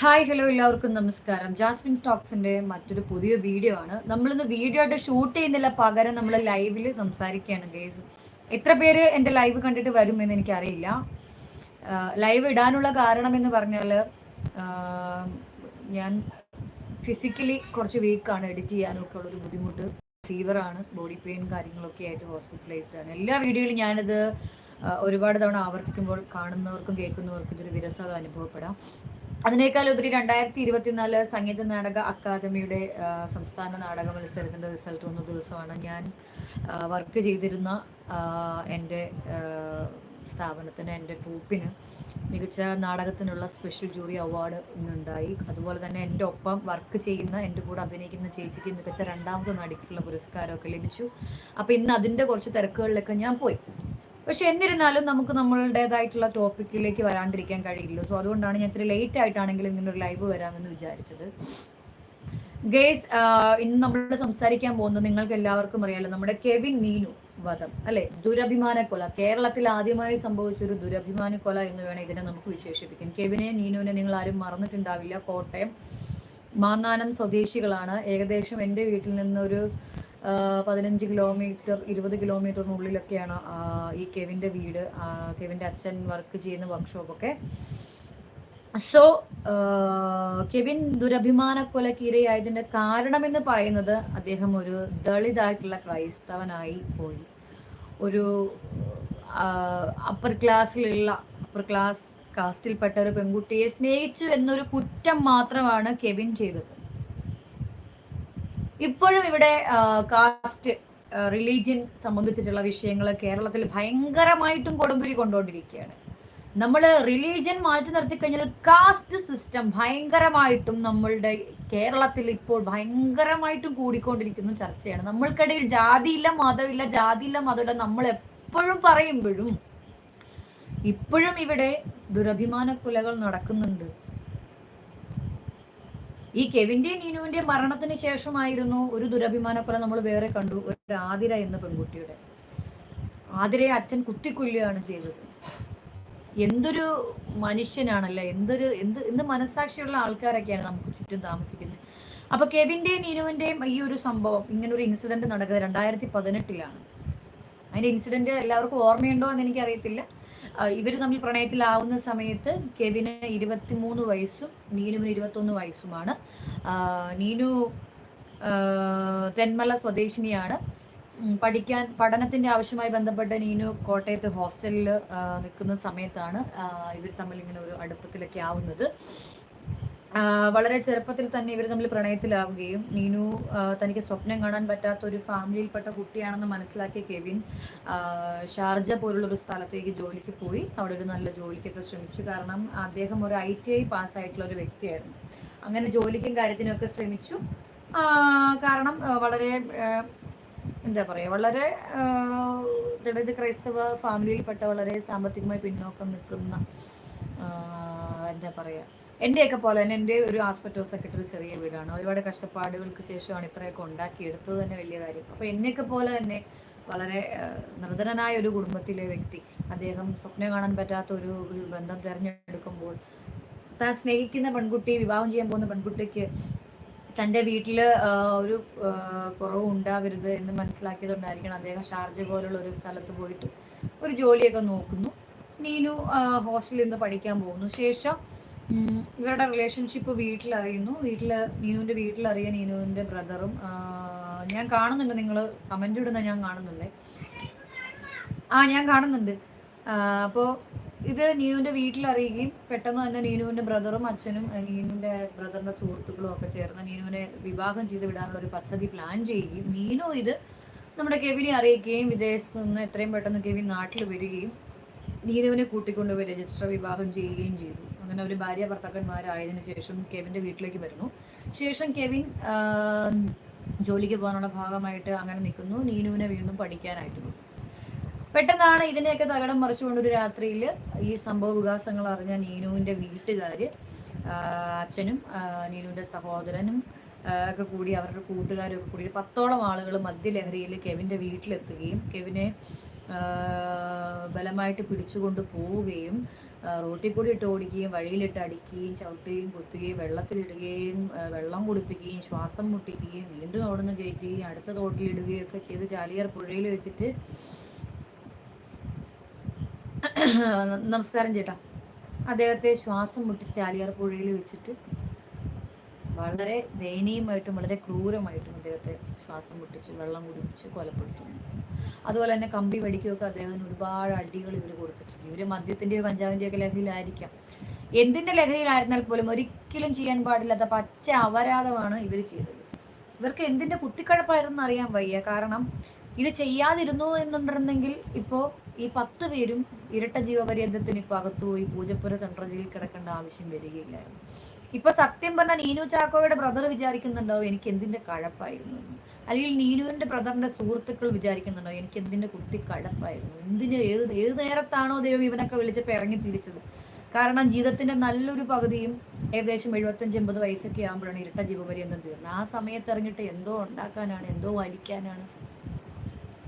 Hi hello എല്ലാവർക്കും നമസ്കാരം. Jasmine സ്റ്റോക്സിന്റെ മറ്റൊരു പുതിയ വീഡിയോ ആണ്. നമ്മളിന്ന് വീഡിയോ ആയിട്ട് ഷൂട്ട് ചെയ്യുന്നില്ല പകരം നമ്മൾ ലൈവിൽ സംസാരിക്കുകയാണ് ഗേസ് എത്ര പേര് എന്റെ ലൈവ് കണ്ടിട്ട് വരുമെന്ന് എനിക്കറിയില്ല. ലൈവ് ഇടാനുള്ള കാരണം എന്ന് പറഞ്ഞാൽ ഞാൻ ഫിസിക്കലി കുറച്ച് വീക്കാണ് എഡിറ്റ് ചെയ്യാനൊക്കെ ഉള്ളൊരു ബുദ്ധിമുട്ട്. ഫീവറാണ് ബോഡി പെയിൻ കാര്യങ്ങളൊക്കെ ആയിട്ട് ഹോസ്പിറ്റലൈസ്ഡ് ആണ്. എല്ലാ വീഡിയോയിലും ഞാനിത് ഒരുപാട് തവണ ആവർത്തിക്കുമ്പോൾ കാണുന്നവർക്കും കേൾക്കുന്നവർക്കും ഇതൊരു വിരസത അനുഭവപ്പെടാം. അതിനേക്കാൾ ഉപരി രണ്ടായിരത്തി ഇരുപത്തിനാല് സംഗീത നാടക അക്കാദമിയുടെ സംസ്ഥാന നാടക മത്സരത്തിന്റെ റിസൾട്ട് വന്ന ദിവസമാണ് ഞാൻ വർക്ക് ചെയ്തിരുന്ന എന്റെ സ്ഥാപനത്തിന് എന്റെ ട്രൂപ്പിന് മികച്ച നാടകത്തിനുള്ള സ്പെഷ്യൽ ജൂറി അവാർഡ് ഇന്നുണ്ടായി. അതുപോലെ തന്നെ എന്റെ ഒപ്പം വർക്ക് ചെയ്യുന്ന എന്റെ കൂടെ അഭിനയിക്കുന്ന ചേച്ചിക്ക് മികച്ച രണ്ടാമത്തെ നടിക്കുള്ള പുരസ്കാരമൊക്കെ ലഭിച്ചു. അപ്പോൾ ഇന്ന് അതിന്റെ കുറച്ച് തിരക്കുകളിലൊക്കെ ഞാൻ പോയി. പക്ഷെ എന്നിരുന്നാലും നമുക്ക് നമ്മളുടേതായിട്ടുള്ള ടോപ്പിക്കിലേക്ക് വരാണ്ടിരിക്കാൻ കഴിയില്ല സോ അതുകൊണ്ടാണ് ഞാൻ ഇത്ര ലേറ്റ് ആയിട്ടാണെങ്കിലും ഇങ്ങനെ ഒരു ലൈവ് വരാമെന്ന് വിചാരിച്ചത്. ഗേസ് ഇന്ന് നമ്മൾ സംസാരിക്കാൻ പോകുന്നത് നിങ്ങൾക്ക് എല്ലാവർക്കും അറിയാലോ നമ്മുടെ കെവിൻ നീനു വധം അല്ലെ? ദുരഭിമാന കൊല കേരളത്തിൽ ആദ്യമായി സംഭവിച്ച ഒരു ദുരഭിമാന കൊല എന്ന് വേണം ഇതിനെ നമുക്ക് വിശേഷിപ്പിക്കാം. കെവിനെ നീനുവിനെ നിങ്ങൾ ആരും മറന്നിട്ടുണ്ടാവില്ല. കോട്ടയം മാന്നാനം സ്വദേശികളാണ്. ഏകദേശം എന്റെ വീട്ടിൽ നിന്നൊരു പതിനഞ്ച് കിലോമീറ്റർ ഇരുപത് കിലോമീറ്ററിനുള്ളിലൊക്കെയാണ് ഈ കെവിന്റെ വീട് കെവിന്റെ അച്ഛൻ വർക്ക് ചെയ്യുന്ന വർക്ക്ഷോപ്പൊക്കെ. സോ കെവിൻ ദുരഭിമാന കൊലക്ക് ഇരയായതിന്റെ കാരണമെന്ന് പറയുന്നത് അദ്ദേഹം ഒരു ദളിതായിട്ടുള്ള ക്രൈസ്തവനായി പോയി. ഒരു അപ്പർ ക്ലാസ്സിലുള്ള അപ്പർ ക്ലാസ് കാസ്റ്റിൽപ്പെട്ട ഒരു പെൺകുട്ടിയെ സ്നേഹിച്ചു എന്നൊരു കുറ്റം മാത്രമാണ് കെവിൻ ചെയ്തത്. ഇപ്പോഴും ഇവിടെ കാസ്റ്റ് റിലീജിയൻ സംബന്ധിച്ചിട്ടുള്ള വിഷയങ്ങൾ കേരളത്തിൽ ഭയങ്കരമായിട്ടും കൊടുമ്പിരി കൊണ്ടുകൊണ്ടിരിക്കുകയാണ്. നമ്മൾ റിലീജിയൻ മാറ്റി നിർത്തി കഴിഞ്ഞാൽ കാസ്റ്റ് സിസ്റ്റം ഭയങ്കരമായിട്ടും നമ്മളുടെ കേരളത്തിൽ ഇപ്പോൾ ഭയങ്കരമായിട്ടും കൂടിക്കൊണ്ടിരിക്കുന്ന ചർച്ചയാണ്. നമ്മൾക്കിടയിൽ ജാതിയില്ല മതമില്ല ജാതിയില്ല മതമില്ല നമ്മൾ എപ്പോഴും പറയുമ്പോഴും ഇപ്പോഴും ഇവിടെ ദുരഭിമാന കുലകൾ നടക്കുന്നുണ്ട്. ഈ കെവിന്റെ നീനുവിന്റെ മരണത്തിന് ശേഷമായിരുന്നു ഒരു ദുരഭിമാനക്കൊല നമ്മൾ വേറെ കണ്ടു ഒരു ആതിര എന്ന പെൺകുട്ടിയുടെ. ആതിരയെ അച്ഛൻ കുത്തിക്കൊല്ലുകയാണ് ചെയ്തത്. എന്തൊരു മനുഷ്യനാണല്ലേ എന്തൊരു എന്ത് എന്ത് മനസാക്ഷിയുള്ള ആൾക്കാരൊക്കെയാണ് നമുക്ക് ചുറ്റും താമസിക്കുന്നത്. അപ്പൊ കെവിന്റെയും നീനുവിന്റെയും ഈ ഒരു സംഭവം ഇങ്ങനെ ഒരു ഇൻസിഡന്റ് നടക്കുന്നത് രണ്ടായിരത്തി പതിനെട്ടിലാണ്. അതിന്റെ ഇൻസിഡന്റ് എല്ലാവർക്കും ഓർമ്മയുണ്ടോ എന്ന് എനിക്കറിയത്തില്ല. ഇവർ തമ്മിൽ പ്രണയത്തിലാവുന്ന സമയത്ത് കെവിന് ഇരുപത്തിമൂന്ന് വയസ്സും നീനുവിന് ഇരുപത്തൊന്ന് വയസ്സുമാണ്. നീനു തെന്മല സ്വദേശിനിയാണ്. പഠിക്കാൻ പഠനത്തിന്റെ ആവശ്യമായി ബന്ധപ്പെട്ട് നീനു കോട്ടയത്ത് ഹോസ്റ്റലിൽ നിൽക്കുന്ന സമയത്താണ് ഇവർ തമ്മിൽ ഇങ്ങനെ ഒരു അടുപ്പത്തിലൊക്കെ ആവുന്നത്. വളരെ ചെറുപ്പത്തിൽ തന്നെ ഇവർ തമ്മിൽ പ്രണയത്തിലാവുകയും നീനു തനിക്ക് സ്വപ്നം കാണാൻ പറ്റാത്ത ഒരു ഫാമിലിയിൽപ്പെട്ട കുട്ടിയാണെന്ന് മനസ്സിലാക്കിയ കെവിൻ ഷാർജ പോലുള്ള ഒരു സ്ഥലത്തേക്ക് ജോലിക്ക് പോയി. അവിടെ ഒരു നല്ല ജോലിക്കൊക്കെ ശ്രമിച്ചു. കാരണം അദ്ദേഹം ഒരു ഐ ടി ഐ പാസ്സായിട്ടുള്ള ഒരു വ്യക്തിയായിരുന്നു. അങ്ങനെ ജോലിക്കും കാര്യത്തിനൊക്കെ ശ്രമിച്ചു. കാരണം വളരെ എന്താ പറയുക വളരെ ദളിത് ക്രൈസ്തവ ഫാമിലിയിൽപ്പെട്ട വളരെ സാമ്പത്തികമായി പിന്നോക്കം നിൽക്കുന്ന എന്താ പറയുക എന്റെയൊക്കെ പോലെ തന്നെ എന്റെ ഒരു ആസ്പെക്ടോ സെക്രട്ടറി ചെറിയ വീടാണ്. ഒരുപാട് കഷ്ടപ്പാടുകൾക്ക് ശേഷമാണ് ഇത്രയൊക്കെ ഉണ്ടാക്കിയെടുത്തത് തന്നെ വലിയ കാര്യം. അപ്പോൾ എന്നെയൊക്കെ പോലെ തന്നെ വളരെ നിർധനനായ ഒരു കുടുംബത്തിലെ വ്യക്തി അദ്ദേഹം സ്വപ്നം കാണാൻ പറ്റാത്ത ഒരു ഒരു ബന്ധം തിരഞ്ഞെടുക്കുമ്പോൾ താൻ സ്നേഹിക്കുന്ന പെൺകുട്ടി വിവാഹം ചെയ്യാൻ പോകുന്ന പെൺകുട്ടിക്ക് തന്റെ വീട്ടിൽ ഒരു കുറവ് ഉണ്ടാവരുത് എന്ന് മനസ്സിലാക്കിയതുകൊണ്ടായിരിക്കണം അദ്ദേഹം ഷാർജ പോലുള്ള ഒരു സ്ഥലത്ത് പോയിട്ട് ഒരു ജോലിയൊക്കെ നോക്കുന്നു. നീനു ഹോസ്റ്റലിൽ നിന്ന് പഠിക്കാൻ പോകുന്നു. ശേഷം ഇവരുടെ റിലേഷൻഷിപ്പ് വീട്ടിലറിയുന്നു. വീട്ടിൽ നീനുവിന്റെ വീട്ടിലറിയ നീനുവിന്റെ ബ്രദറും ഞാൻ കാണുന്നുണ്ട്. നിങ്ങൾ കമന്റ് ഇടുന്ന ഞാൻ കാണുന്നുണ്ട്. ആ ഞാൻ കാണുന്നുണ്ട്. അപ്പോ ഇത് നീനുവിന്റെ വീട്ടിലറിയുകയും പെട്ടെന്ന് തന്നെ നീനുവിന്റെ ബ്രദറും അച്ഛനും നീനുവിന്റെ ബ്രദറിന്റെ സുഹൃത്തുക്കളും ഒക്കെ ചേർന്ന് നീനുവിനെ വിവാഹം ചെയ്ത് വിടാനുള്ള ഒരു പദ്ധതി പ്ലാൻ ചെയ്യുകയും നീനു ഇത് നമ്മുടെ കെവിനെ അറിയിക്കുകയും വിദേശത്ത് നിന്ന് എത്രയും പെട്ടെന്ന് കെവിൻ നാട്ടിൽ വരികയും നീനുവിനെ കൂട്ടിക്കൊണ്ടുപോയി രജിസ്റ്റർ വിവാഹം ചെയ്യുകയും ചെയ്തു. അങ്ങനെ ഒരു ഭാര്യ ഭർത്താക്കന്മാരായതിനു ശേഷം കെവിന്റെ വീട്ടിലേക്ക് വരുന്നു. ശേഷം കെവിൻ ജോലിക്ക് പോകാനുള്ള ഭാഗമായിട്ട് അങ്ങനെ നിൽക്കുന്നു. നീനുവിനെ വീണ്ടും പഠിക്കാനായിട്ട് പെട്ടെന്നാണ് ഇതിനെയൊക്കെ തകടം മറിച്ചുകൊണ്ട് ഒരു രാത്രിയിൽ ഈ സംഭവ വികാസങ്ങൾ അറിഞ്ഞ നീനുവിന്റെ വീട്ടുകാർ അച്ഛനും നീനുവിന്റെ സഹോദരനും ഒക്കെ കൂടി അവരുടെ കൂട്ടുകാരൊക്കെ കൂടി പത്തോളം ആളുകൾ മദ്യലഹരിയിൽ കെവിന്റെ വീട്ടിലെത്തുകയും കെവിനെ ബലമായിട്ട് പിടിച്ചുകൊണ്ട് പോവുകയും റോട്ടിൽ കൂടി ഇട്ട് ഓടിക്കുകയും വഴിയിലിട്ട് അടിക്കുകയും ചവിട്ടുകയും കുത്തുകയും വെള്ളത്തിലിടുകയും വെള്ളം കുടിപ്പിക്കുകയും ശ്വാസം മുട്ടിക്കുകയും വീണ്ടും അവിടുന്ന് കയറ്റുകയും അടുത്ത തോട്ടിലിടുകയും ഒക്കെ ചെയ്ത് ചാലിയാർ പുഴയിൽ വെച്ചിട്ട് നമസ്കാരം ചേട്ടാ. അദ്ദേഹത്തെ ശ്വാസം മുട്ടിച്ച് ചാലിയാർ പുഴയിൽ വെച്ചിട്ട് വളരെ ദയനീയമായിട്ടും വളരെ ക്രൂരമായിട്ടും അദ്ദേഹത്തെ ശ്വാസം മുട്ടിച്ച് വെള്ളം കുടിപ്പിച്ച് കൊലപ്പെടുത്തുന്നു. അതുപോലെ തന്നെ കമ്പി വടിക്കുകയൊക്കെ അദ്ദേഹത്തിന് ഒരുപാട് അടികൾ ഇവർ കൊടുത്തിട്ടുണ്ട്. ഇവർ മദ്യത്തിന്റെയോ കഞ്ചാവിന്റെയോ ഒക്കെ ലഹരിയിലായിരിക്കാം. എന്തിന്റെ ലഹരിയിലായിരുന്നാൽ പോലും ഒരിക്കലും ചെയ്യാൻ പാടില്ലാത്ത പച്ച അപരാധമാണ് ഇവർ ചെയ്തത്. ഇവർക്ക് എന്തിന്റെ കുത്തിക്കഴപ്പായിരുന്നു അറിയാൻ വയ്യ. കാരണം ഇത് ചെയ്യാതിരുന്നു എന്നുണ്ടെങ്കിൽ ഇപ്പോൾ ഈ പത്ത് പേരും ഇരട്ട ജീവപര്യന്തത്തിന് ഇപ്പോൾ അകത്തുപോയി പൂജപ്പുര സെൻട്രൽ ജയിലിൽ കിടക്കേണ്ട ആവശ്യം വരികയില്ലായിരുന്നു. ഇപ്പൊ സത്യം പറഞ്ഞാൽ നീനു ചാക്കോയുടെ ബ്രദർ വിചാരിക്കുന്നുണ്ടാവും എനിക്ക് എന്തിന്റെ കഴപ്പായിരുന്നു. അല്ലെങ്കിൽ നീനുവിന്റെ ബ്രദറിന്റെ സുഹൃത്തുക്കൾ വിചാരിക്കുന്നുണ്ടോ എനിക്ക് എന്തിന്റെ കുത്തി കടപ്പായിരുന്നു? എന്തിന് ഏത് ഏത് നേരത്താണോ ദൈവം ഇവനൊക്കെ വിളിച്ചപ്പോൾ ഇറങ്ങി തിരിച്ചത്? കാരണം ജീവിതത്തിന്റെ നല്ലൊരു പകുതിയും ഏകദേശം എഴുപത്തഞ്ച് എൺപത് വയസ്സൊക്കെ ആകുമ്പോഴാണ് ഇരട്ട ജീവപര്യന്തം തീർന്നത് ആ സമയത്ത് ഇറങ്ങിയിട്ട് എന്തോ ഉണ്ടാക്കാനാണ് എന്തോ വലിക്കാനാണ്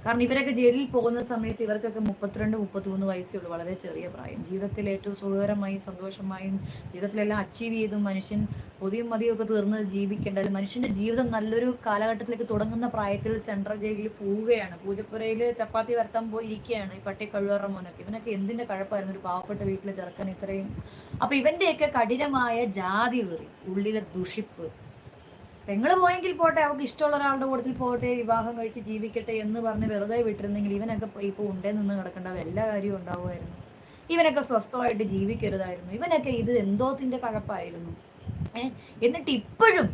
കാരണം ഇവരൊക്കെ ജയിലിൽ പോകുന്ന സമയത്ത് ഇവർക്കൊക്കെ മുപ്പത്തിരണ്ട് മുപ്പത്തിമൂന്ന് വയസ്സേ ഉള്ളൂ വളരെ ചെറിയ പ്രായം. ജീവിതത്തിൽ ഏറ്റവും സുഖകരമായും സന്തോഷമായും ജീവിതത്തിലെല്ലാം അച്ചീവ് ചെയ്തും മനുഷ്യൻ പൊതിയും മതിയും ഒക്കെ തീർന്ന് ജീവിക്കേണ്ട മനുഷ്യന്റെ ജീവിതം നല്ലൊരു കാലഘട്ടത്തിലേക്ക് തുടങ്ങുന്ന പ്രായത്തിൽ സെൻട്രൽ ജയിലിൽ പോവുകയാണ്. പൂജപ്പുരയിൽ ചപ്പാത്തി വരത്താൻ പോയി ഇരിക്കുകയാണ് ഈ പട്ടി കഴുവറ മോനൊക്കെ ഇവനൊക്കെ എന്തിന്റെ കഴപ്പായിരുന്നു? ഒരു പാവപ്പെട്ട വീട്ടിലെ ചെറുക്കൻ ഇത്രയും. അപ്പൊ ഇവന്റെയൊക്കെ കഠിനമായ ജാതി വെറി ഉള്ളിലെ ദുഷിപ്പ് പെങ്ങൾ പോയെങ്കിൽ പോട്ടെ അവൾക്ക് ഇഷ്ടമുള്ള ഒരാളുടെ കൂട്ടത്തിൽ പോട്ടെ വിവാഹം കഴിച്ച് ജീവിക്കട്ടെ എന്ന് പറഞ്ഞ് വെറുതെ വിട്ടിരുന്നെങ്കിൽ ഇവനൊക്കെ ഇപ്പോൾ ഉണ്ടേ നിന്ന് കിടക്കേണ്ട എല്ലാ കാര്യവും ഉണ്ടാവുമായിരുന്നു. ഇവനൊക്കെ സ്വസ്ഥമായിട്ട് ജീവിക്കരുതായിരുന്നു. ഇവനൊക്കെ ഇത് എന്തോത്തിന്റെ കഴപ്പായിരുന്നു. എന്നിട്ട് ഇപ്പോഴും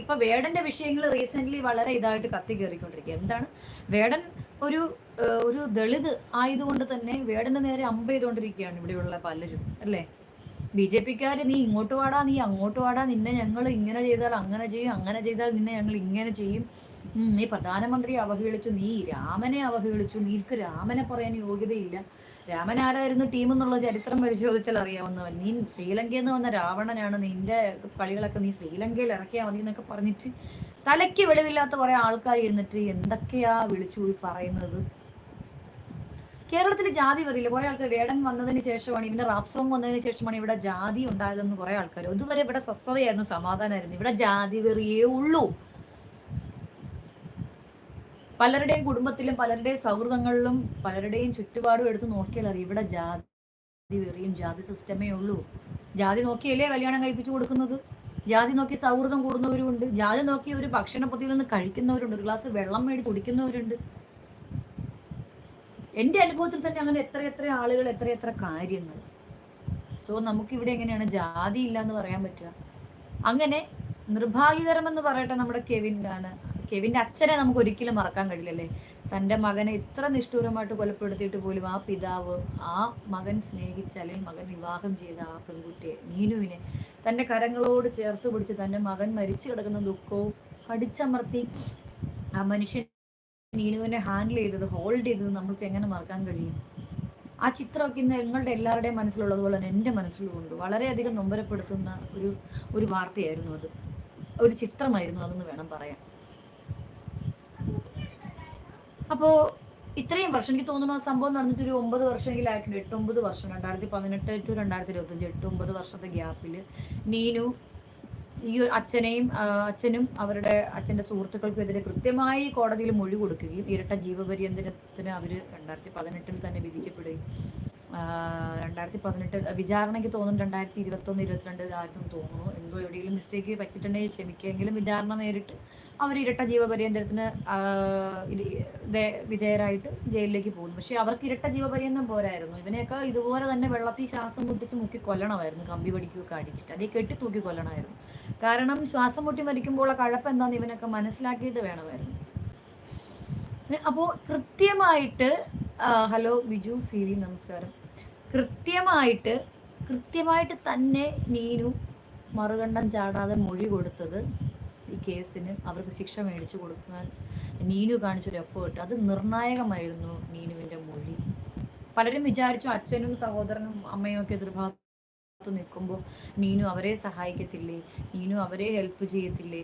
ഇപ്പൊ വേടന്റെ വിഷയങ്ങൾ റീസെന്റ് വളരെ ഇതായിട്ട് കത്തി കയറിക്കൊണ്ടിരിക്കുക എന്താണ്? വേടൻ ഒരു ഒരു ദളിത് ആയതുകൊണ്ട് തന്നെ വേടന്റെ നേരെ അമ്പ ചെയ്തുകൊണ്ടിരിക്കുകയാണ് ഇവിടെയുള്ള പലരും അല്ലേ? ബി ജെ പിക്കാർ നീ ഇങ്ങോട്ട് വാടാ നീ അങ്ങോട്ട് വാടാ നിന്നെ ഞങ്ങൾ ഇങ്ങനെ ചെയ്താൽ അങ്ങനെ ചെയ്യും അങ്ങനെ ചെയ്താൽ നിന്നെ ഞങ്ങൾ ഇങ്ങനെ ചെയ്യും. നീ പ്രധാനമന്ത്രിയെ അവഹേളിച്ചു നീ രാമനെ അവഹേളിച്ചു നീക്ക് രാമനെ പറയാൻ യോഗ്യതയില്ല. രാമൻ ആരായിരുന്നു ടീം എന്നുള്ള ചരിത്രം പരിശോധിച്ചാൽ അറിയാവുന്നവൻ. നീ ശ്രീലങ്കയിൽ നിന്ന് വന്ന രാവണനാണ് നിന്റെ കളികളൊക്കെ നീ ശ്രീലങ്കയിൽ ഇറക്കിയാൽ മതി എന്നൊക്കെ പറഞ്ഞിട്ട് തലയ്ക്ക് വെളിവില്ലാത്ത കുറെ ആൾക്കാർ ഇരുന്നിട്ട് എന്തൊക്കെയാ വിളിച്ചു പറയുന്നത്? കേരളത്തിൽ ജാതി വരില്ല കുറെ ആൾക്കാർ വേടൻ വന്നതിന് ശേഷമാണ് ഇവിടെ റാപ്സോങ് വന്നതിന് ശേഷമാണ് ഇവിടെ ജാതി ഉണ്ടായതെന്ന് കുറെ ആൾക്കാർ ഇതുവരെ ഇവിടെ സ്വസ്ഥതയായിരുന്നു സമാധാനമായിരുന്നു. ഇവിടെ ജാതി വെറിയേ ഉള്ളൂ. പലരുടെയും കുടുംബത്തിലും പലരുടെയും സൗഹൃദങ്ങളിലും പലരുടെയും ചുറ്റുപാടും എടുത്ത് നോക്കിയാൽ അറിയാം ഇവിടെ ജാതി വെറിയും ജാതി സിസ്റ്റമേ ഉള്ളൂ. ജാതി നോക്കിയല്ലേ കല്യാണം കഴിപ്പിച്ചു കൊടുക്കുന്നത്? ജാതി നോക്കി സൗഹൃദം കൂടുന്നവരുണ്ട് ജാതി നോക്കി ഒരു ഭക്ഷണ പൊതിയിൽ നിന്ന് കഴിക്കുന്നവരുണ്ട്. ഒരു ഗ്ലാസ് വെള്ളം മേടിച്ച് കുടിക്കുന്നവരുണ്ട്. എന്റെ അനുഭവത്തിൽ തന്നെ അങ്ങനെ എത്ര എത്ര ആളുകൾ എത്ര എത്ര കാര്യങ്ങൾ. സോ നമുക്കിവിടെ എങ്ങനെയാണ്? ജാതി ഇല്ല എന്ന് പറയാൻ പറ്റുക. അങ്ങനെ നിർഭാഗ്യകരമെന്ന് പറയട്ടെ നമ്മുടെ കെവിൻ ആണ്. കെവിന്റെ അച്ഛനെ നമുക്ക് ഒരിക്കലും മറക്കാൻ കഴിയില്ലല്ലേ? തന്റെ മകനെ ഇത്ര നിഷ്ഠൂരമായിട്ട് കൊലപ്പെടുത്തിയിട്ട് പോലും ആ പിതാവ് ആ മകൻ സ്നേഹിച്ച അല്ലെങ്കിൽ മകൻ വിവാഹം ചെയ്ത ആ പെൺകുട്ടിയെ നീനുവിനെ തന്റെ കരങ്ങളോട് ചേർത്ത് പിടിച്ച് തന്റെ മകൻ മരിച്ചു കിടക്കുന്ന ദുഃഖവും അടിച്ചമർത്തി ആ മനുഷ്യൻ നീനുവിനെ ഹാൻഡിൽ ചെയ്തത് ഹോൾഡ് ചെയ്തത് നമ്മൾക്ക് എങ്ങനെ മറക്കാൻ കഴിയും? ആ ചിത്രമൊക്കെ ഇന്ന് നിങ്ങളുടെ എല്ലാവരുടെയും മനസ്സിലുള്ളതുപോലെ തന്നെ എന്റെ മനസ്സിലുമുണ്ട്. വളരെയധികം നൊമ്പരപ്പെടുത്തുന്ന ഒരു ഒരു വാർത്തയായിരുന്നു അത്. ഒരു ചിത്രമായിരുന്നു അതെന്ന് വേണം പറയാൻ. അപ്പോ ഇത്രയും വർഷം എനിക്ക് തോന്നുന്നു ആ സംഭവം നടന്നിട്ട് ഒരു ഒമ്പത് വർഷമെങ്കിലും ആയിട്ടുണ്ട് എട്ടൊമ്പത് വർഷം രണ്ടായിരത്തി പതിനെട്ട് ടു രണ്ടായിരത്തി ഇരുപത്തഞ്ച് എട്ടൊമ്പത് വർഷത്തെ ഗ്യാപ്പിൽ നീനു ഈ അച്ഛനെയും അച്ഛനും അവരുടെ അച്ഛന്റെ സുഹൃത്തുക്കൾക്കെതിരെ കൃത്യമായി കോടതിയിൽ മൊഴി കൊടുക്കുകയും ഇരട്ട ജീവപര്യന്തനത്തിന് അവർ രണ്ടായിരത്തി പതിനെട്ടിൽ തന്നെ വിധിക്കപ്പെടുകയും രണ്ടായിരത്തി പതിനെട്ട് വിചാരണയ്ക്ക് തോന്നുന്നു രണ്ടായിരത്തി ഇരുപത്തൊന്ന് ഇരുപത്തിരണ്ട് ആയിരുന്നു തോന്നുന്നു. എന്തോ എവിടെയെങ്കിലും മിസ്റ്റേക്ക് പറ്റിയിട്ടുണ്ടെങ്കിൽ ക്ഷമിക്കുമെങ്കിലും വിചാരണ നേരിട്ട് അവർ ഇരട്ട ജീവപര്യന്തത്തിന് വിധേയരായിട്ട് ജയിലിലേക്ക് പോകുന്നു. പക്ഷെ അവർക്ക് ഇരട്ട ജീവപര്യന്തം പോരായിരുന്നു. ഇവനെയൊക്കെ ഇതുപോലെ തന്നെ വെള്ളത്തിൽ ശ്വാസം മുട്ടിച്ച് മുക്കി കൊല്ലണമായിരുന്നു. കമ്പി പഠിക്കുകയൊക്കെ അടിച്ചിട്ട്. അതേ കെട്ടി തൂക്കി കൊല്ലണമായിരുന്നു. കാരണം ശ്വാസം മുട്ടി മരിക്കുമ്പോൾ കഴപ്പ് എന്താണെന്ന് ഇവനൊക്കെ മനസ്സിലാക്കിയിട്ട് വേണമായിരുന്നു. അപ്പോൾ കൃത്യമായിട്ട് ഹലോ ബിജു സി വി നമസ്കാരം. കൃത്യമായിട്ട് കൃത്യമായിട്ട് തന്നെ നീനു മറുകണ്ഠം ചാടാതെ മൊഴി കൊടുത്തത് ഈ കേസിന് അവർക്ക് ശിക്ഷ മേടിച്ചു കൊടുക്കാൻ നീനു കാണിച്ചൊരു എഫേർട്ട് അത് നിർണായകമായിരുന്നു നീനുവിന്റെ മൊഴി. പലരും വിചാരിച്ചു അച്ഛനും സഹോദരനും അമ്മയും ഒക്കെ എതിർഭാഗത്ത് നിൽക്കുമ്പോൾ നീനു അവരെ സഹായിക്കത്തില്ലേ? നീനു അവരെ ഹെൽപ്പ് ചെയ്യത്തില്ലേ?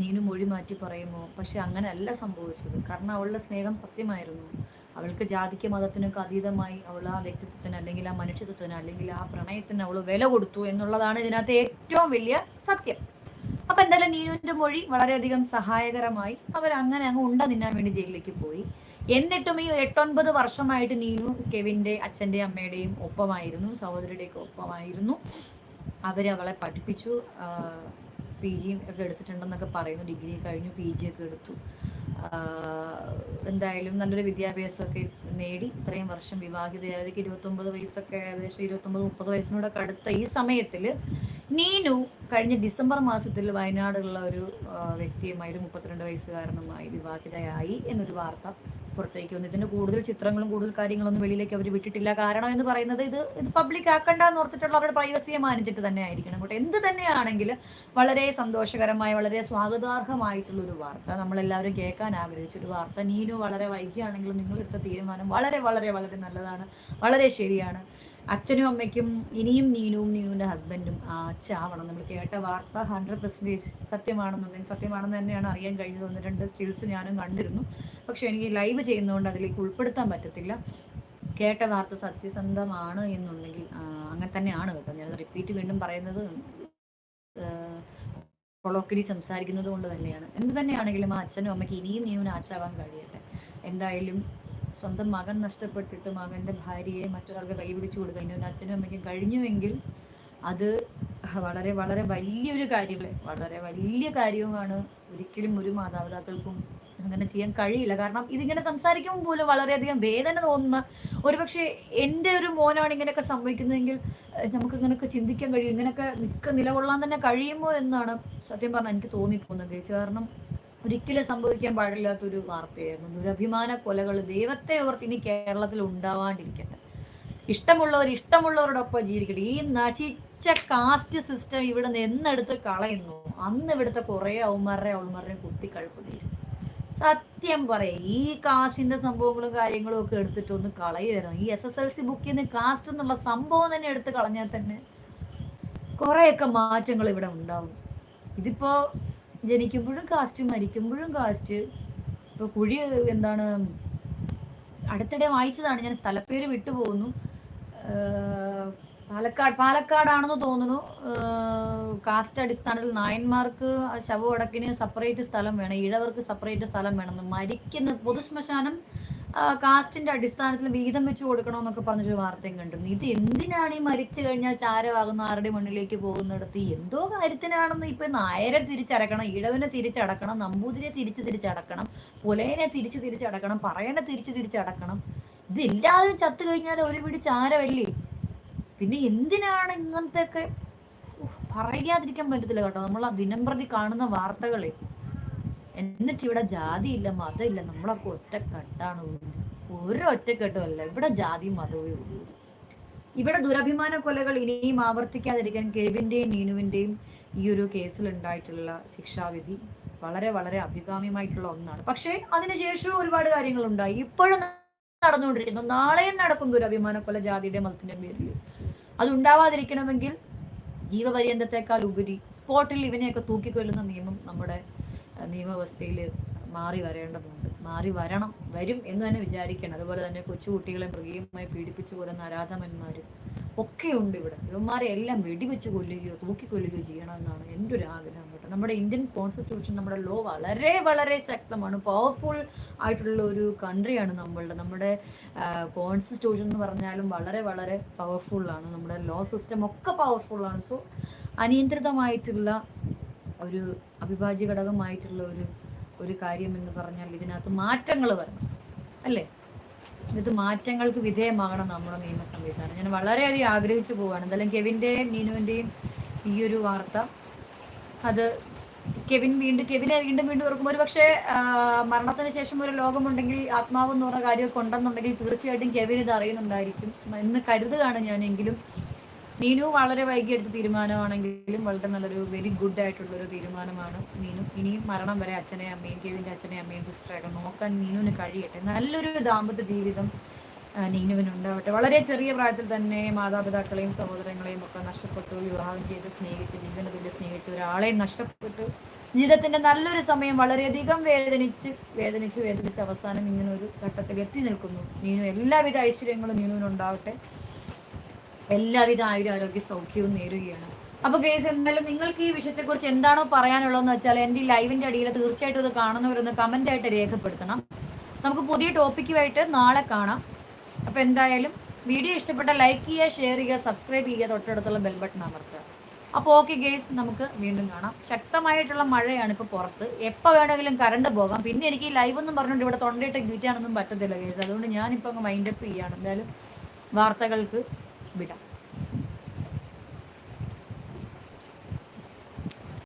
നീനു മൊഴി മാറ്റി പറയുമോ? പക്ഷെ അങ്ങനെയല്ല സംഭവിച്ചത്. കാരണം അവളുടെ സ്നേഹം സത്യമായിരുന്നു. അവൾക്ക് ജാതിക്ക് മതത്തിനൊക്കെ അതീതമായി അവൾ ആ വ്യക്തിത്വത്തിന് അല്ലെങ്കിൽ ആ മനുഷ്യത്വത്തിന് അല്ലെങ്കിൽ ആ പ്രണയത്തിന് അവൾ വില കൊടുത്തു എന്നുള്ളതാണ് ഇതിനകത്ത് ഏറ്റവും വലിയ സത്യം. അപ്പൊ എന്തായാലും നീനുവിന്റെ മൊഴി വളരെയധികം സഹായകരമായി. അവർ അങ്ങനെ അങ്ങ് ഉണ്ട നിന്നാൻ വേണ്ടി ജയിലിലേക്ക് പോയി. എന്നിട്ടും ഈ എട്ടൊൻപത് വർഷമായിട്ട് നീനു കെവിന്റെ അച്ഛന്റെ അമ്മയുടെയും ഒപ്പമായിരുന്നു സഹോദരിയുടെയൊക്കെ ഒപ്പമായിരുന്നു. അവർ അവളെ പഠിപ്പിച്ചു. പി ജിയും ഒക്കെ എടുത്തിട്ടുണ്ടെന്നൊക്കെ പറയുന്നു. ഡിഗ്രി കഴിഞ്ഞു പി ജി ഒക്കെ എടുത്തു. എന്തായാലും നല്ലൊരു വിദ്യാഭ്യാസമൊക്കെ നേടി ഇത്രയും വർഷം വിവാഹിതയായതൊക്കെ ഇരുപത്തൊമ്പത് വയസ്സൊക്കെ ഏകദേശം ഇരുപത്തൊമ്പത് മുപ്പത് വയസ്സിനോടൊക്കെ അടുത്ത ഈ സമയത്തിൽ നീനു കഴിഞ്ഞ ഡിസംബർ മാസത്തിൽ വയനാടുള്ള ഒരു വ്യക്തിയുമായി ഒരു മുപ്പത്തിരണ്ട് വയസ്സുകാരനുമായി വിവാഹിതയായി എന്നൊരു വാർത്ത പുറത്തേക്ക് വന്നു. ഇതിന്റെ കൂടുതൽ ചിത്രങ്ങളും കൂടുതൽ കാര്യങ്ങളൊന്നും വെളിയിലേക്ക് അവർ വിട്ടിട്ടില്ല. കാരണം എന്ന് പറയുന്നത് ഇത് ഇത് പബ്ലിക് ആക്കണ്ട എന്ന് ഓർത്തിട്ടുള്ള അവരുടെ പ്രൈവസിയെ മാനിച്ചിട്ട് തന്നെ ആയിരിക്കണം കേട്ടോ. എന്ത് തന്നെയാണെങ്കിൽ വളരെ സന്തോഷകരമായ വളരെ സ്വാഗതാർഹമായിട്ടുള്ള ഒരു വാർത്ത. നമ്മളെല്ലാവരും കേൾക്കാൻ ആഗ്രഹിച്ചൊരു വാർത്ത. നീനു വളരെ വൈകിയാണെങ്കിലും നിങ്ങളെടുത്ത തീരുമാനം വളരെ വളരെ വളരെ നല്ലതാണ്. വളരെ ശരിയാണ്. അച്ഛനും അമ്മയ്ക്കും ഇനിയും നീനുവും നീനുവിന്റെ ഹസ്ബൻഡും അച്ഛാവണം നമ്മൾ കേട്ട വാർത്ത ഹൺഡ്രഡ് പെർസെന്റേജ് സത്യമാണെന്നുണ്ടെങ്കിൽ സത്യമാണെന്ന് തന്നെയാണ് അറിയാൻ കഴിഞ്ഞത്. ഒന്ന് രണ്ട് സ്റ്റിൽസ് ഞാനും കണ്ടിരുന്നു. പക്ഷേ എനിക്ക് ലൈവ് ചെയ്യുന്നതുകൊണ്ട് അതിലേക്ക് ഉൾപ്പെടുത്താൻ പറ്റത്തില്ല. കേട്ട വാർത്ത സത്യസന്ധമാണ് എന്നുണ്ടെങ്കിൽ അങ്ങനെ തന്നെയാണ് കേട്ടോ. ഞാൻ റിപ്പീറ്റ് വീണ്ടും പറയുന്നത് കൊളോക്കലി സംസാരിക്കുന്നത് കൊണ്ട് തന്നെയാണ്. എന്ത് തന്നെയാണെങ്കിലും ആ അച്ഛനും അമ്മയ്ക്ക് ഇനിയും നീവിന് ആച്ചാവാൻ കഴിയട്ടെ. എന്തായാലും സ്വന്തം മകൻ നഷ്ടപ്പെട്ടിട്ട് മകന്റെ ഭാര്യയെ മറ്റൊരാൾക്ക് കൈപിടിച്ചു കൊടുക്കുക ഇനി ഒരു അച്ഛനും അമ്മയ്ക്കും കഴിഞ്ഞുവെങ്കിൽ അത് വളരെ വളരെ വലിയൊരു കാര്യമല്ലേ? വളരെ വലിയ കാര്യവുമാണ് ഒരിക്കലും ഒരു മാതാപിതാക്കൾക്കും അങ്ങനെ ചെയ്യാൻ കഴിയില്ല. കാരണം ഇതിങ്ങനെ സംസാരിക്കുമ്പോൾ പോലും വളരെയധികം വേദന തോന്നുന്ന ഒരുപക്ഷെ എന്റെ ഒരു മോനാണ് ഇങ്ങനെയൊക്കെ സംഭവിക്കുന്നതെങ്കിൽ നമുക്ക് ഇങ്ങനെയൊക്കെ ചിന്തിക്കാൻ കഴിയും. ഇങ്ങനെയൊക്കെ നിൽക്ക നിലകൊള്ളാൻ തന്നെ കഴിയുമോ എന്നാണ് സത്യം പറഞ്ഞാൽ എനിക്ക് തോന്നിപ്പോകുന്നത്. കാരണം ഒരിക്കലും സംഭവിക്കാൻ പാടില്ലാത്ത പാടില്ലാത്തൊരു വാർത്തയായിരുന്നു. ദുരഭിമാന കൊലകൾ ദൈവത്തെ ഓർത്ത് ഇനി കേരളത്തിൽ ഉണ്ടാവാണ്ടിരിക്കട്ടെ. ഇഷ്ടമുള്ളവർ ഇഷ്ടമുള്ളവരോടൊപ്പം ജീവിക്കട്ടെ. ഈ നശിച്ച കാസ്റ്റ് സിസ്റ്റം ഇവിടെ നിന്ന് എന്നെടുത്ത് കളയുന്നു. അന്ന് ഇവിടുത്തെ കുറേ അവന്മാരുടെ അവന്മാരുടെ കുത്തി തീരും സത്യം പറയാം ഈ കാസ്റ്റിന്റെ സംഭവങ്ങളും കാര്യങ്ങളും ഒക്കെ എടുത്തിട്ട് ഒന്ന് കളയുമായിരുന്നു ഈ എസ് എസ് എൽ സി ബുക്കിൽ നിന്ന് കാസ്റ്റ് എന്നുള്ള സംഭവം തന്നെ എടുത്ത് കളഞ്ഞാൽ തന്നെ കുറേയൊക്കെ മാറ്റങ്ങൾ ഇവിടെ ഉണ്ടാവും. ഇതിപ്പോ ജനിക്കുമ്പോഴും കാസ്റ്റ് മരിക്കുമ്പോഴും കാസ്റ്റ്. ഇപ്പൊ കുഴി എന്താണ് അടുത്തിടെ വായിച്ചതാണ്. ഞാൻ സ്ഥലപ്പേര് വിട്ടുപോകുന്നു പാലക്കാട് പാലക്കാടാണെന്ന് തോന്നുന്നു. കാസ്റ്റ് അടിസ്ഥാനത്തിൽ നായന്മാർക്ക് ശവം അടക്കിന് സെപ്പറേറ്റ് സ്ഥലം വേണം. ഇഴവർക്ക് സെപ്പറേറ്റ് സ്ഥലം വേണം. മരിക്കുന്ന പൊതുശ്മശാനം കാസ്റ്റിന്റെ അടിസ്ഥാനത്തിൽ വീതം വെച്ച് കൊടുക്കണമെന്നൊക്കെ പറഞ്ഞൊരു വാർത്തയും കണ്ടു. ഇത് എന്തിനാണ് ഈ മരിച്ചു കഴിഞ്ഞാൽ ചാരമാകുന്ന ആരുടെ മണ്ണിലേക്ക് പോകുന്നിടത്ത്? എന്തോ കാര്യത്തിനാണെന്ന് ഇപ്പൊ നായരെ തിരിച്ചടക്കണം ഇടവനെ തിരിച്ചടക്കണം നമ്പൂതിരെ തിരിച്ചു തിരിച്ചടക്കണം പുലയനെ തിരിച്ചു തിരിച്ചടക്കണം പറയനെ തിരിച്ചു തിരിച്ചടക്കണം. ഇതില്ലാതെ ചത്തു കഴിഞ്ഞാൽ ഒരു പിടി ചാരമല്ലേ പിന്നെ എന്തിനാണ് ഇങ്ങനത്തെ ഒക്കെ പറയാതിരിക്കാൻ പറ്റത്തില്ല കേട്ടോ. നമ്മൾ ദിനം പ്രതി കാണുന്ന വാർത്തകളെ. എന്നിട്ട് ഇവിടെ ജാതിയില്ല മതമില്ല നമ്മളൊക്കെ ഒറ്റക്കെട്ടാണ് ഒരു ഒറ്റക്കെട്ടുമല്ല ഇവിടെ ജാതി മതമേ ഉള്ളൂ. ഇവിടെ ദുരഭിമാന കൊലകൾ ഇനിയും ആവർത്തിക്കാതിരിക്കാൻ കെവിന്റെയും നീനുവിന്റെയും ഈ ഒരു കേസിൽ ഉണ്ടായിട്ടുള്ള ശിക്ഷാവിധി വളരെ വളരെ അഭികാമ്യമായിട്ടുള്ള ഒന്നാണ്. പക്ഷേ അതിനുശേഷവും ഒരുപാട് കാര്യങ്ങൾ ഉണ്ടായി ഇപ്പോഴും നടന്നുകൊണ്ടിരിക്കുന്നു. നാളെയും നടക്കും ദുരഭിമാന കൊല ജാതിയുടെ മതത്തിന്റെ പേരിൽ അത് ഉണ്ടാവാതിരിക്കണമെങ്കിൽ ജീവപര്യന്തത്തെക്കാൾ ഉപരി സ്പോട്ടിൽ ഇവനെയൊക്കെ തൂക്കിക്കൊല്ലുന്ന നിയമം നമ്മുടെ നിയമവ്യവസ്ഥയിൽ മാറി വരേണ്ടതുണ്ട്. മാറി വരണം വരും എന്ന് തന്നെ വിചാരിക്കണം. അതുപോലെ തന്നെ കൊച്ചുകുട്ടികളെ മൃഗീയമായി പീഡിപ്പിച്ചു കൊല്ലുന്ന അരാധമന്മാരും ഒക്കെയുണ്ട് ഇവിടെ. ഇവന്മാരെ എല്ലാം വെടിവെച്ച് കൊല്ലുകയോ തൂക്കിക്കൊല്ലുകയോ ചെയ്യണമെന്നാണ് എന്റെ ഒരു ആഗ്രഹം കേട്ടോ. നമ്മുടെ ഇന്ത്യൻ കോൺസ്റ്റിറ്റ്യൂഷൻ നമ്മുടെ ലോ വളരെ വളരെ ശക്തമാണ്. പവർഫുൾ ആയിട്ടുള്ള ഒരു കൺട്രിയാണ് നമ്മളുടെ. നമ്മുടെ കോൺസ്റ്റിറ്റ്യൂഷൻ എന്ന് പറഞ്ഞാലും വളരെ വളരെ പവർഫുള്ളാണ് നമ്മുടെ ലോ സിസ്റ്റം ഒക്കെ പവർഫുള്ളാണ് സോ അനിയന്ത്രിതമായിട്ടുള്ള ഒരു അവിഭാജ്യ ഘടകമായിട്ടുള്ള ഒരു ഒരു കാര്യം എന്ന് പറഞ്ഞാൽ ഇതിനകത്ത് മാറ്റങ്ങൾ വരണം. അല്ലേ? ഇത് മാറ്റങ്ങൾക്ക് വിധേയമാകണം നമ്മുടെ നിയമ സംവിധാനം. ഞാൻ വളരെയധികം ആഗ്രഹിച്ചു പോവാണ് എന്തായാലും കെവിന്റെയും നീനുവിന്റെയും ഈ ഒരു വാർത്ത അത് കെവിൻ വീണ്ടും കെവിനെ വീണ്ടും വീണ്ടും ഓർക്കുമ്പോൾ ഒരു പക്ഷേ മരണത്തിന് ശേഷം ഒരു ലോകമുണ്ടെങ്കിൽ ആത്മാവ് എന്ന് പറഞ്ഞ കാര്യമൊക്കെ ഉണ്ടെന്നുണ്ടെങ്കിൽ തീർച്ചയായിട്ടും കെവിൻ ഇത് അറിയുന്നുണ്ടായിരിക്കും എന്ന് കരുതുകയാണ് ഞാനെങ്കിലും. നീനു വളരെ വൈകി എടുത്ത തീരുമാനമാണെങ്കിലും വളരെ നല്ലൊരു വെരി ഗുഡ് ആയിട്ടുള്ള ഒരു തീരുമാനമാണ് നീനു. ഇനിയും മരണം വരെ അച്ഛനെയും അമ്മയും കെവിന്റെ അച്ഛനെയും അമ്മയും സിസ്റ്ററൊക്കെ നോക്കാൻ നീനുവിന് കഴിയട്ടെ. നല്ലൊരു ദാമ്പത്യ ജീവിതം നീനുവിന് ഉണ്ടാവട്ടെ. വളരെ ചെറിയ പ്രായത്തിൽ തന്നെ മാതാപിതാക്കളെയും സഹോദരങ്ങളെയും ഒക്കെ നഷ്ടപ്പെട്ടു വിവാഹം ചെയ്ത് സ്നേഹിച്ച് ജീവിതം തുല്യ സ്നേഹിച്ച് ഒരാളെയും നഷ്ടപ്പെട്ടു. ജീവിതത്തിന്റെ നല്ലൊരു സമയം വളരെയധികം വേദനിച്ച് വേദനിച്ച് വേദനിച്ച് അവസാനം ഇങ്ങനെ ഒരു ഘട്ടത്തിൽ എത്തി നിൽക്കുന്നു. നീനു എല്ലാവിധ ഐശ്വര്യങ്ങളും നീനുവിനുണ്ടാവട്ടെ. എല്ലാവിധ ആയുരാരോഗ്യ സൗഖ്യവും നേരുകയാണ്. അപ്പൊ ഗേസ് എന്തായാലും നിങ്ങൾക്ക് ഈ വിഷയത്തെക്കുറിച്ച് എന്താണോ പറയാനുള്ളതെന്ന് വെച്ചാൽ എന്റെ ലൈവിന്റെ അടിയിൽ തീർച്ചയായിട്ടും ഇത് കാണുന്നവരൊന്ന് കമന്റ് ആയിട്ട് രേഖപ്പെടുത്തണം. നമുക്ക് പുതിയ ടോപ്പിക്കുമായിട്ട് നാളെ കാണാം. അപ്പൊ എന്തായാലും വീഡിയോ ഇഷ്ടപ്പെട്ട ലൈക്ക് ചെയ്യുക ഷെയർ ചെയ്യുക സബ്സ്ക്രൈബ് ചെയ്യുക തൊട്ടടുത്തുള്ള ബെൽ ബട്ടൺ അമർത്തുക. അപ്പോൾ ഓക്കെ ഗേസ് നമുക്ക് വീണ്ടും കാണാം. ശക്തമായിട്ടുള്ള മഴയാണ് ഇപ്പോൾ പുറത്ത്. എപ്പോൾ വേണമെങ്കിലും കറണ്ട് പോകാം. പിന്നെ എനിക്ക് ഈ ലൈവ് ഒന്നും പറഞ്ഞുകൊണ്ട് ഇവിടെ തൊണ്ടയിട്ട് ഗീറ്റാനൊന്നും പറ്റത്തില്ല ഗേസ് അതുകൊണ്ട് ഞാനിപ്പോൾ അങ്ങ് മൈൻഡപ്പ് ചെയ്യാണ്. എന്തായാലും വാർത്തകൾക്ക് വിടാം